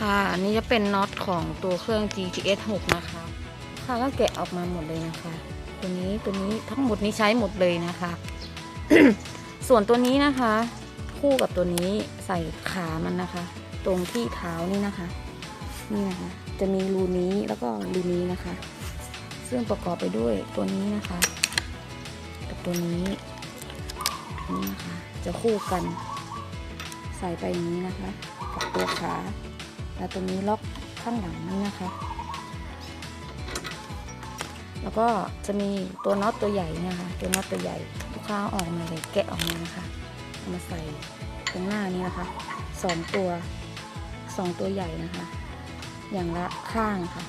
ค่ะอันนี้จะเป็นน็อตของตัวเครื่อง GTS 6 นะคะ ค่ะก็แกะออกมาหมดเลยนะคะ ตัวนี้ตัวนี้ทั้งหมดนี้ใช้หมดเลยนะคะ ส่วนตัวนี้นะคะ คู่กับตัวนี้ใส่ขามันนะคะ ตรงที่เท้านี่นะคะนี่นะคะจะมีรูนี้แล้วก็รูนี้นะคะ ซึ่งประกอบไปด้วยตัวนี้นะคะ กับตัวนี้นี่นะคะจะคู่กัน ใส่ไปนี้นะคะ กับตัวขา แล้วตัวนี้ล็อกข้างหลังนี่นะคะ แล้วก็จะมีตัวน็อตตัวใหญ่เนะคะตัวน็อตตัวใหญ่ลูกค้าอาออกมาเลยแกะออกมานะคะเอามาใส่ตรงหน้านี้นะคะสองตัวสองตัวใหญ่นะคะ อย่างละข้างค่ะ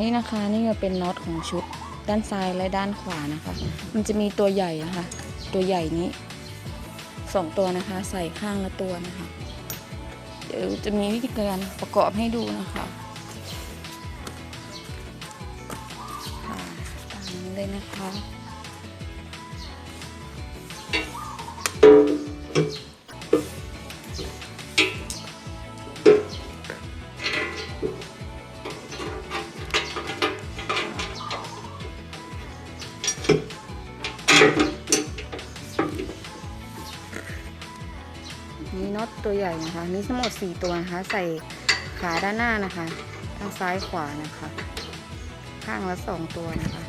นี่นะคะนี่ก็เป็นน็อตของชุดด้านซ้ายและด้านขวานะคะ มันจะมีตัวใหญ่นะคะ ตัวใหญ่นี้สองตัวนะคะ ใส่ข้างละตัวนะคะ เดี๋ยวจะมีวิธีการประกอบให้ดูนะคะค่ะตามนี้เลยนะคะ ตัวใหญ่นะคะนี่ทั้งหมด 4 ตัวนะคะ ใส่ขาด้านหน้านะคะทั้งซ้ายขวานะคะ ข้างละสองตัวนะคะ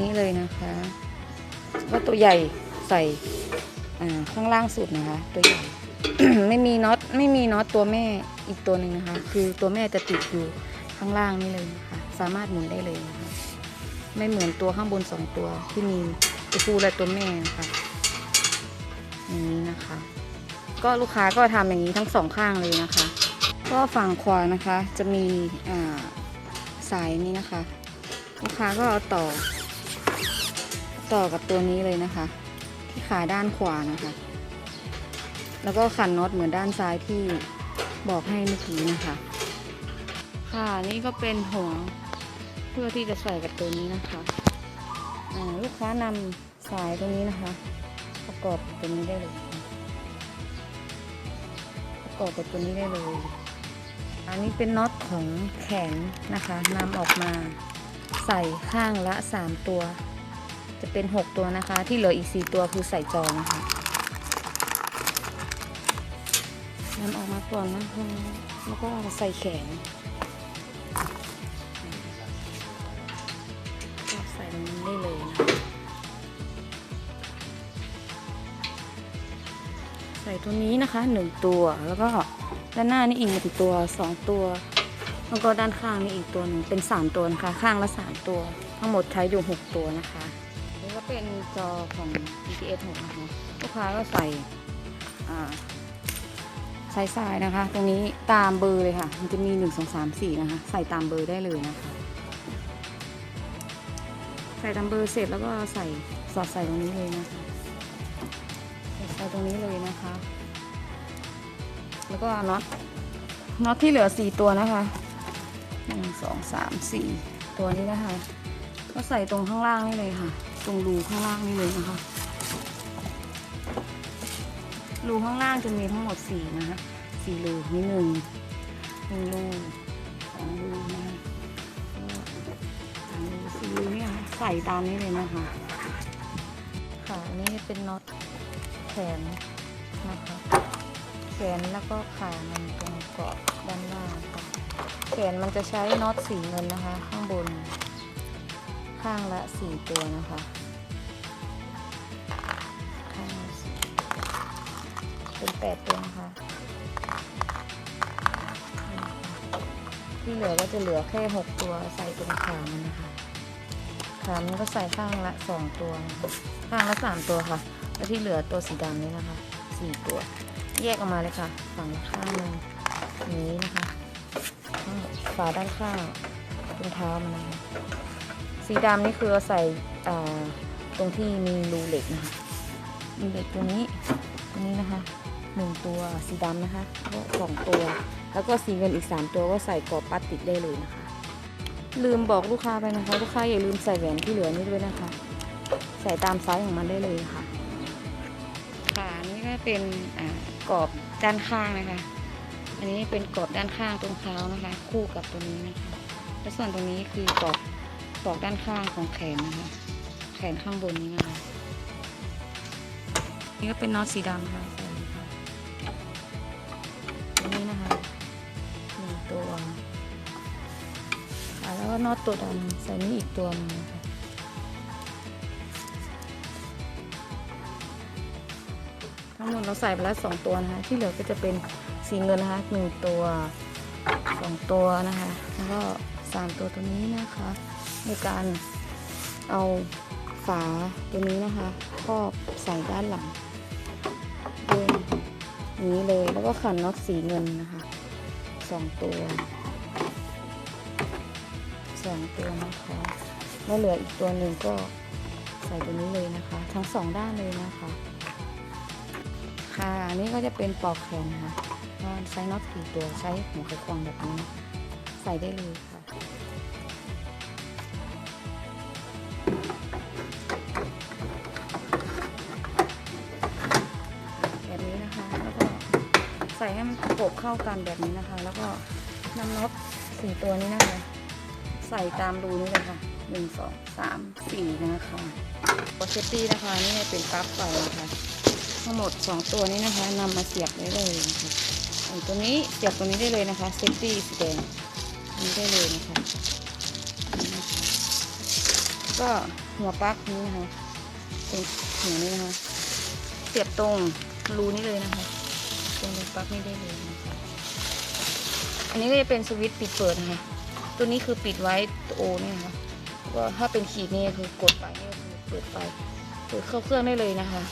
นี่เลยนะคะก็ตัวใหญ่ใส่ข้างล่างสุดนะคะ ตัวใหญ่ไม่มีน็อตไม่มีน็อตตัวแม่อีกตัวหนึ่งนะคะ คือตัวแม่จะติดอยู่ข้างล่างนี่เลยนะคะสามารถหมุนได้เลยนะคะ ไม่เหมือนตัวข้างบนสองตัวที่มีตัวผู้และตัวแม่นะคะอย่าง นะคะ ก็ลูกค้าก็ทำอย่างนี้ทั้งสองข้างเลยนะคะ ก็ฝั่งขวานะคะจะมีสายนี้นะคะ ลูกค้าก็เอาต่อ ต่อกับตัวนี้เลยนะคะ ที่ขาด้านขวานะคะ แล้วก็ขันน็อตเหมือนด้านซ้ายที่บอกให้เมื่อกี้นะคะ ค่ะนี่ก็เป็นหัวเพื่อที่จะใส่กับตัวนี้นะคะลูกค้านำสายตรงนี้นะคะ ประกอบตัวนี้ได้เลย ประกอบกับตัวนี้ได้เลย อันนี้เป็นน็อตของแขนนะคะนำออกมาใส่ข้างละ 3 ตัว จะเป็น 6 ตัวนะคะ ที่เหลืออีก 4 ตัวคือใส่จอนะคะนำออกมาก่อนนะคะแล้วก็ใส่แขน ตัวนี้นะคะหนึ่งตัว แล้วก็ด้านหน้านี่อีกหนึ่งตัวสองตัว แล้วก็ด้านข้างนี่อีกตัวหนึ่งเป็นสามตัวนะคะ ข้างละสามตัว ทั้งหมดใช้อยู่หกตัวนะคะนี่ก็เป็นจอของ GTS 6นะคะลูกค้าก็ใส่ใส่สายนะคะ ตรงนี้ตามเบอร์เลยค่ะ มันจะมีหนึ่งสองสามสี่นะคะ ใส่ตามเบอร์ได้เลยนะคะ ใส่ตามเบอร์เสร็จแล้วก็ใส่สอดใส่ตรงนี้เลยนะคะใส่ตรงนี้เลยนะคะ แล้วก็น็อตน็อตที่เหลือสี่ตัวนะคะหนึ่งสองสามสี่ตัวนี้นะคะ ก็ใส่ตรงข้างล่างนี่เลยค่ะ ตรงรูข้างล่างนี่เลยนะคะรูข้างล่างจะมีทั้งหมดสี่นะคะสี่รูนี่หนึ่งหนึ่งรูสองรูนะคะสามรูสี่รูเนี่ยค่ะใส่ตามนี้เลยนะคะค่ะอันนี้เป็นน็อตแขนนะคะ นแล้วก็ขามันตรงเกาะด้านล่างค่ะแขนมันจะใช้น็อตสีเงินนะคะ ข้างบน ข้างละสี่ตัวนะคะข้างสี่เป็นแปดตัวนะคะที่เหลือก็จะเหลือแค่หกตัวใส่ตรงขามันนะคะขามันก็ใส่ข้างละสองตัวนะคะข้างละสามตัวค่ะ แล้วที่เหลือตัวสีดำนี้นะคะสี่ตัว แยกออกมาเลยค่ะ ฝั่งข้างนึงนี้นะคะฝาด้านข้างตรงเท้ามันนะคะสีดำนี่คือเราใส่ตรงที่มีรูเหล็กนะคะมีเหล็กตัวนี้ตัวนี้นะคะหนึ่งตัวสีดำนะคะก็สองตัว แล้วก็สีเงินอีกสามตัวก็ใส่กรอบปัดติดได้เลยนะคะ ลืมบอกลูกค้าไปนะคะ ลูกค้าอย่าลืมใส่แหวนที่เหลือนี่ด้วยนะคะ ใส่ตามไซส์ของมันได้เลยค่ะค่ะอันนี่ก็เป็นอ่า รอบด้านข้างนะคะ อันนี้เป็นกรอบด้านข้างตรงเท้านะคะ คู่กับตัวนี้นะคะ และส่วนตรงนี้คือกรอบกรอบด้านข้างของแขนนะคะ แขนข้างบนนี้นะคะ นี่ก็เป็นน็อตสีดำค่ะใส่เลยค่ะตรงนี้นะคะหนึ่งตัวค่ะแล้วก็น็อตตัวดำใส่นี่อีกตัวนึงนะคะ ทั้งหมดเราใส่ไปแล้วสองตัวนะคะ ที่เหลือก็จะเป็นสีเงินนะคะหนึ่งตัวสองตัวนะคะ แล้วก็สามตัวตัวนี้นะคะ ในการเอาฝาตัวนี้นะคะครอบใส่ด้านหลังด้วยอย่างนี้เลยแล้วก็ขันน็อตสีเงินนะคะสองตัวสองตัวนะคะแล้วเหลืออีกตัวหนึ่งก็ใส่ตัวนี้เลยนะคะ ทั้งสองด้านเลยนะคะ ค่ะอันนี่ก็จะเป็นปลอกแขนนะคะก็ใช้น็อตกี่ตัวใช้หัวไขควงแบบนี้ ใส่ได้เลยค่ะแบบนี้นะคะแล้วก็ใส่ให้มันประกบเข้ากันแบบนี้นะคะ แล้วก็นำน็อตสี่ตัวนี้นะคะ ใส่ตามรูนี้เลยค่ะหนึ่งสองสามสี่นะคะโปรเซตตี้นะคะนี่เป็นปลั๊กไฟนะคะ ทั้งหมด 2 ตัวนี้นะคะนำมาเสียบได้เลยนะคะตัวนี้เสียบตรงนี้ได้เลยนะคะเซฟตี้สีแดงนี้ได้เลยนะคะก็หัวปลั๊กนี้นะคะเป็นหัวนี้นะคะเสียบตรงรูนี้เลยนะคะตรงรูปลั๊กนี้ได้เลยนะคะอันนี้ก็จะเป็นสวิตช์ปิดเปิดนะคะตัวนี้คือปิดไว้ตัวโอนี่นะคะก็ถ้าเป็นขีดนี่คือกดไปนี่คือเปิดไฟเปิดเข้าเครื่องได้เลยนะคะ